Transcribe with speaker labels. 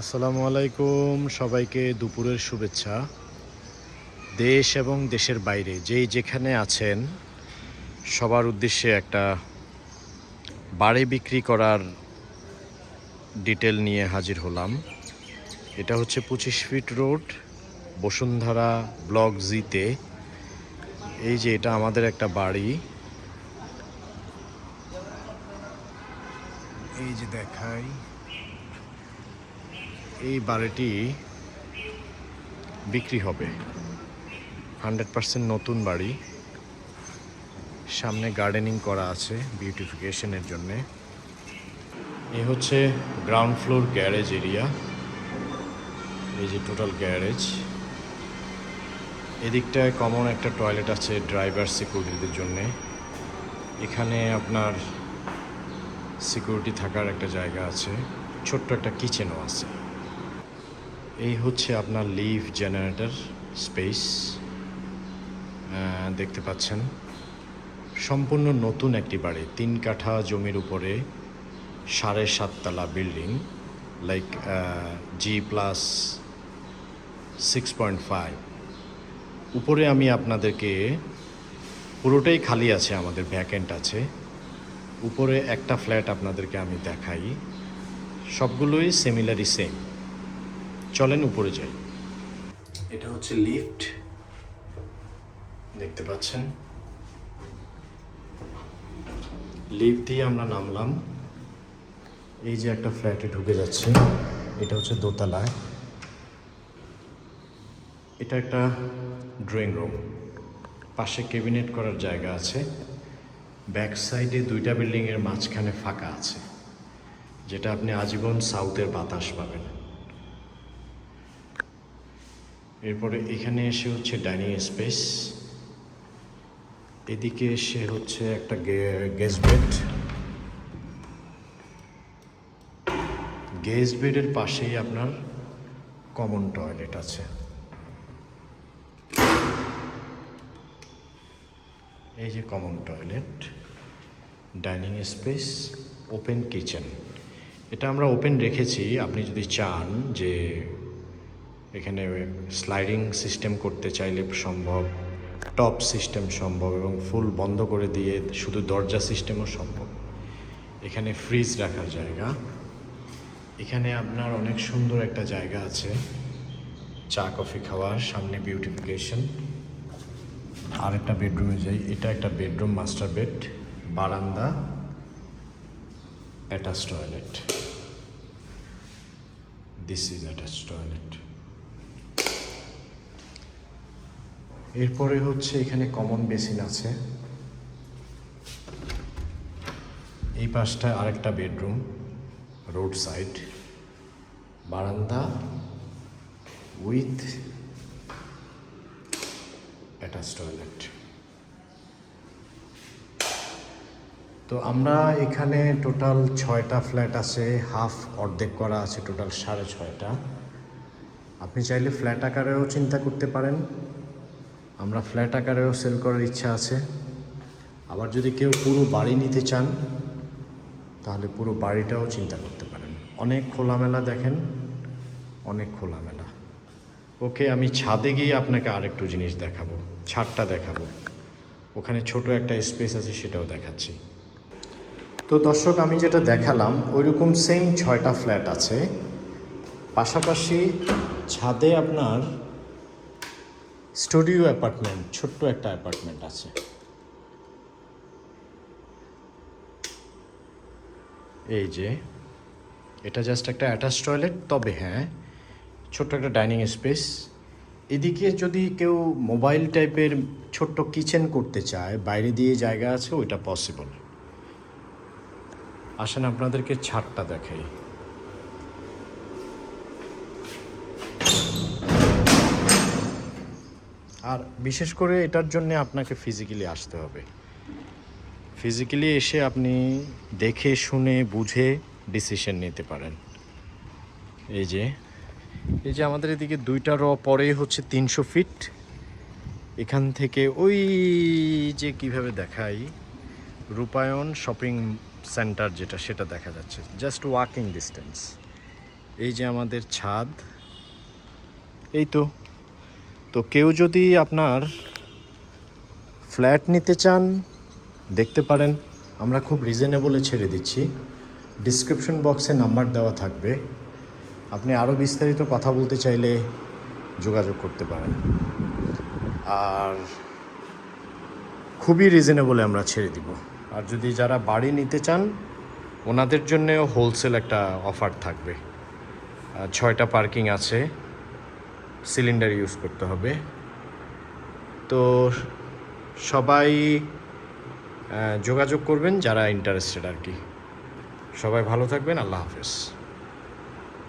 Speaker 1: আসসালামু আলাইকুম, সবাইকে দুপুরের শুভেচ্ছা। দেশ এবং দেশের বাইরে যেই যেখানে আছেন, সবার উদ্দেশ্যে একটা বাড়ি বিক্রি করার ডিটেল নিয়ে হাজির হলাম। এটা হচ্ছে পঁচিশ ফিট রোড, বসুন্ধরা ব্লক জিতে। এই যে এটা আমাদের একটা বাড়ি। এই যে দেখাই। এই বাড়িটি বিক্রি হবে। হান্ড্রেড পার্সেন্ট নতুন বাড়ি। সামনে গার্ডেনিং করা আছে বিউটিফিকেশনের জন্যে। এ হচ্ছে গ্রাউন্ড ফ্লোর গ্যারেজ এরিয়া এই যে টোটাল গ্যারেজ এদিকটায় কমন একটা টয়লেট আছে ড্রাইভার সিকিউরিটিদের জন্যে। এখানে আপনার সিকিউরিটি থাকার একটা জায়গা আছে। ছোট্ট একটা কিচেনও আছে। এই হচ্ছে আপনার লিভ জেনারেটর স্পেস দেখতে পাচ্ছেন। সম্পূর্ণ নতুন একটি বাড়ি, তিন কাঠা জমির উপরে সাড়ে সাততলা building like G plus six point five উপরে আমি আপনাদেরকে পুরোটাই খালি আছে, আমাদের ভ্যাকেন্ট আছে। উপরে একটা ফ্ল্যাট আপনাদেরকে আমি দেখাই। সবগুলোই সিমিলারই সেম চলেন উপরে যাই। এটা হচ্ছে লিফট। দেখতে পাচ্ছেন? লিফট দিয়ে আমরা নামলাম। এই যে একটা ফ্ল্যাটে ঢুকে যাচ্ছে, এটা হচ্ছে দোতলায়। এটা একটা ড্রয়িং রুম। পাশে ক্যাবিনেট করার জায়গা আছে। ব্যাক সাইডে দুইটা বিল্ডিংয়ের মাঝখানে ফাঁকা আছে, যেটা আপনি আজীবন সাউথের বাতাস পাবেন। এরপরে এখানে এসে হচ্ছে ডাইনিং স্পেস। এদিকে এসে হচ্ছে একটা গেস্ট বেড। গেস্ট বেডের পাশেই আপনার কমন টয়লেট আছে। এই যে common toilet, dining space, open kitchen. এটা আমরা ওপেন রেখেছি, আপনি যদি চান যে এখানে স্লাইডিং সিস্টেম করতে চাইলে সম্ভব টপ সিস্টেম সম্ভব এবং ফুল বন্ধ করে দিয়ে শুধু দরজা সিস্টেমও সম্ভব। এখানে ফ্রিজ রাখার জায়গা। এখানে আপনার অনেক সুন্দর একটা জায়গা আছে, চা, কফি খাওয়ার সামনে বিউটিফিকেশন আর একটা বেডরুমে যাই, এটা একটা বেডরুম মাস্টার বেড বারান্দা attach toilet this is attach toilet এরপরে হচ্ছে এখানে কমন বেসিন আছে। এই পাশটায় আরেকটা বেডরুম রোড সাইড বারান্দা উইথ অ্যাটাচ টয়লেট তো আমরা এখানে টোটাল ছয়টা ফ্ল্যাট আছে হাফ অর্ধেক করা আছে টোটাল সাড়ে ছয়টা। আপনি চাইলে ফ্ল্যাট আকারেও চিন্তা করতে পারেন। আমরা ফ্ল্যাট আকারেও সেল করার ইচ্ছা আছে। আবার যদি কেউ পুরো বাড়ি নিতে চান, তাহলে পুরো বাড়িটাও চিন্তা করতে পারেন। অনেক খোলামেলা দেখেন, অনেক খোলামেলা। ওকে, আমি ছাদে গিয়ে আপনাকে আরেকটু জিনিস দেখাবো, ছাদটা দেখাবো। ওখানে ছোট একটা স্পেস আছে, সেটাও দেখাচ্ছি। তো দর্শক, আমি যেটা দেখালাম, ওইরকম সেম ছয়টা ফ্ল্যাট আছে। পাশাপাশি ছাদে আপনার স্টুডিও অ্যাপার্টমেন্ট, ছোট্ট একটা অ্যাপার্টমেন্ট আছে। এই যে, এটা জাস্ট একটা অ্যাটাচ টয়লেট তবে হ্যাঁ ছোট্ট একটা ডাইনিং স্পেস এদিকে যদি কেউ মোবাইল টাইপের ছোট্ট কিচেন করতে চায়, বাইরে দিয়ে জায়গা আছে, ওইটা পসিবল আসেন আপনাদেরকে ছাদটা দেখাই। আর বিশেষ করে এটার জন্য আপনাকে ফিজিক্যালি আসতে হবে। ফিজিক্যালি এসে আপনি দেখে, শুনে, বুঝে ডিসিশন নিতে পারেন। এই যে এই যে আমাদের এদিকে দুইটা র পরেই হচ্ছে তিনশো ফিট এখান থেকে ওই যে কীভাবে দেখাই, রূপায়ণ শপিং সেন্টার যেটা, সেটা দেখা যাচ্ছে। জাস্ট ওয়াকিং ডিস্টেন্স এই যে আমাদের ছাদ। এই তো। তো কেউ যদি আপনার ফ্ল্যাট নিতে চান, দেখতে পারেন, আমরা খুব রিজনেবলে ছেড়ে দিচ্ছি। ডিসক্রিপশন বক্সে নাম্বার দেওয়া থাকবে। আপনি আরও বিস্তারিত কথা বলতে চাইলে যোগাযোগ করতে পারেন। আর খুবই রিজনেবলে আমরা ছেড়ে দিব। আর যদি যারা বাড়ি নিতে চান, ওনাদের জন্যেও হোলসেল একটা অফার থাকবে। ছয়টা পার্কিং আছে। সিলিন্ডার ইউজ করতে হবে। তো সবাই যোগাযোগ করবেন যারা ইন্টারেস্টেড আর কি। সবাই ভালো থাকবেন, আল্লাহ হাফেজ।